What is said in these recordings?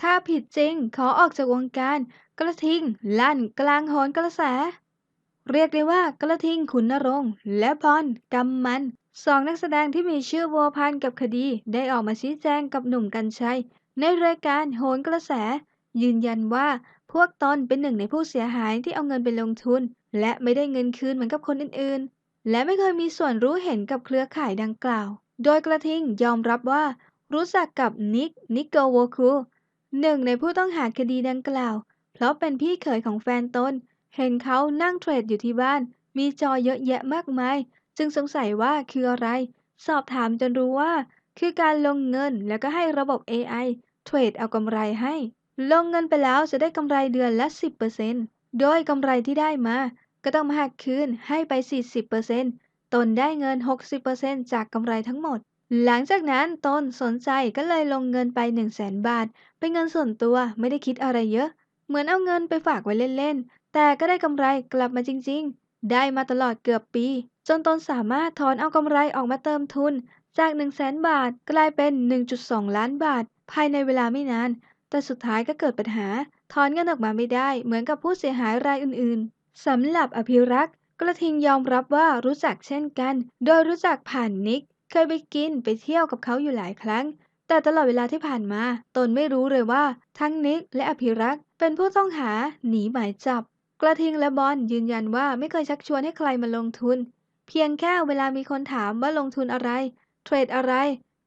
ถ้าผิดจริงขอออกจากวงการ กระทิง ลั่นกลางโหนกระแส เรียกได้ว่ากระทิงขุนนรงค์และบอลกำมันสองนักแสดงที่มีชื่อวัวพันกับคดี ได้ออกมาชี้แจงกับหนุ่มกัญชัย ในรายการโหนกระแส ยืนยันว่าพวกตนเป็นหนึ่งในผู้เสียหายที่เอาเงินไปลงทุน และไม่ได้เงินคืนเหมือนกับคนอื่นๆ และไม่เคยมีส่วนรู้เห็นกับเครือข่ายดังกล่าว โดยกระทิงยอมรับว่า รู้จักกับนิกนิโกโวคู หนึ่งในผู้ต้องหาคดีดังกล่าว เพราะเป็นพี่เขยของแฟนตน เห็นเขานั่งเทรดอยู่ที่บ้าน มีจอเยอะแยะมากมาย จึงสงสัยว่าคืออะไร สอบถามจนรู้ว่า คือการลงเงินแล้วก็ให้ระบบ AI เทรดเอากำไรให้ ลงเงินไปแล้วจะได้กำไรเดือนละ 10%โดยกำไรที่ได้มา ก็ต้องมาหักคืนให้ไป 40%ตนได้เงิน 60%จากกำไรทั้งหมด หลังจากนั้นตนสนใจก็เลยลงเงินไป 1 0 0 0 0แสนบาท เป็นเงินส่วนตัวไม่ได้คิดอะไรเยอะ เหมือนเอาเงินไปฝากไว้เล่นๆ แต่ก็ได้กำไรกลับมาจริงๆ ได้มาตลอดเกือบปี จนตนสามารถถอนเอากำไรออกมาเติมทุน จาก 1 0 0 0 0แสนบาทกลายเป็น 1.2 ล้านบาท ภายในเวลาไม่นาน แต่สุดท้ายก็เกิดปัญหา ถอนเงินออกมาไม่ได้ เหมือนกับผู้เสียหายรายอื่นๆสำหรับอภิรักษ์กระทิงยอมรับว่ารู้จักเช่นกัน โดยรู้จักผ่านนิก เคยไปกินไปเที่ยวกับเขาอยู่หลายครั้ง แต่ตลอดเวลาที่ผ่านมา ตนไม่รู้เลยว่า ทั้งนิกและอภิรักษ์เป็นผู้ต้องหาหนีหมายจับ กระทิงและบอลยืนยันว่าไม่เคยชักชวนให้ใครมาลงทุน เพียงแค่เวลามีคนถามว่าลงทุนอะไร เทรดอะไร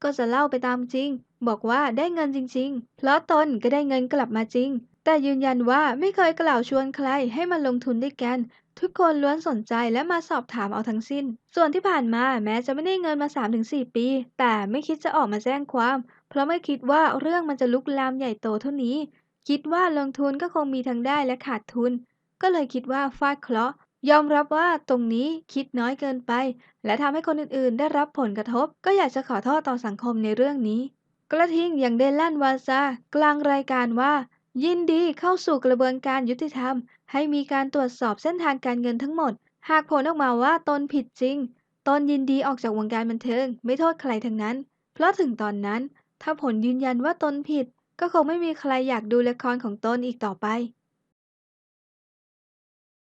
ก็จะเล่าไปตามจริง บอกว่าได้เงินจริง ๆ เพราะตนก็ได้เงินกลับมาจริง แต่ยืนยันว่าไม่เคยกล่าวชวนใครให้มาลงทุนด้วยกัน ทุกคนล้วนสนใจและมาสอบถามเอาทั้งสิ้น ส่วนที่ผ่านมาแม้จะไม่ได้เงินมา 3-4 ปี แต่ไม่คิดจะออกมาแจ้งความ เพราะไม่คิดว่าเรื่องมันจะลุกลามใหญ่โตเท่านี้ คิดว่าลงทุนก็คงมีทั้งได้และขาดทุน ก็เลยคิดว่าฟาดเคราะห์ยอมรับว่าตรงนี้คิดน้อยเกินไป และทำให้คนอื่นๆ ได้รับผลกระทบ ก็อยากจะขอโทษต่อสังคมในเรื่องนี้ กระทิงยังได้ลั่นวาจากลางรายการว่า ยินดีเข้าสู่กระบวนการยุติธรรม ให้มีการตรวจสอบเส้นทางการเงินทั้งหมด หากผลออกมาว่าตนผิดจริง ตนยินดีออกจากวงการบันเทิง ไม่โทษใครทั้งนั้น เพราะถึงตอนนั้น ถ้าผลยืนยันว่าตนผิด ก็คงไม่มีใครอยากดูละครของตนอีกต่อไป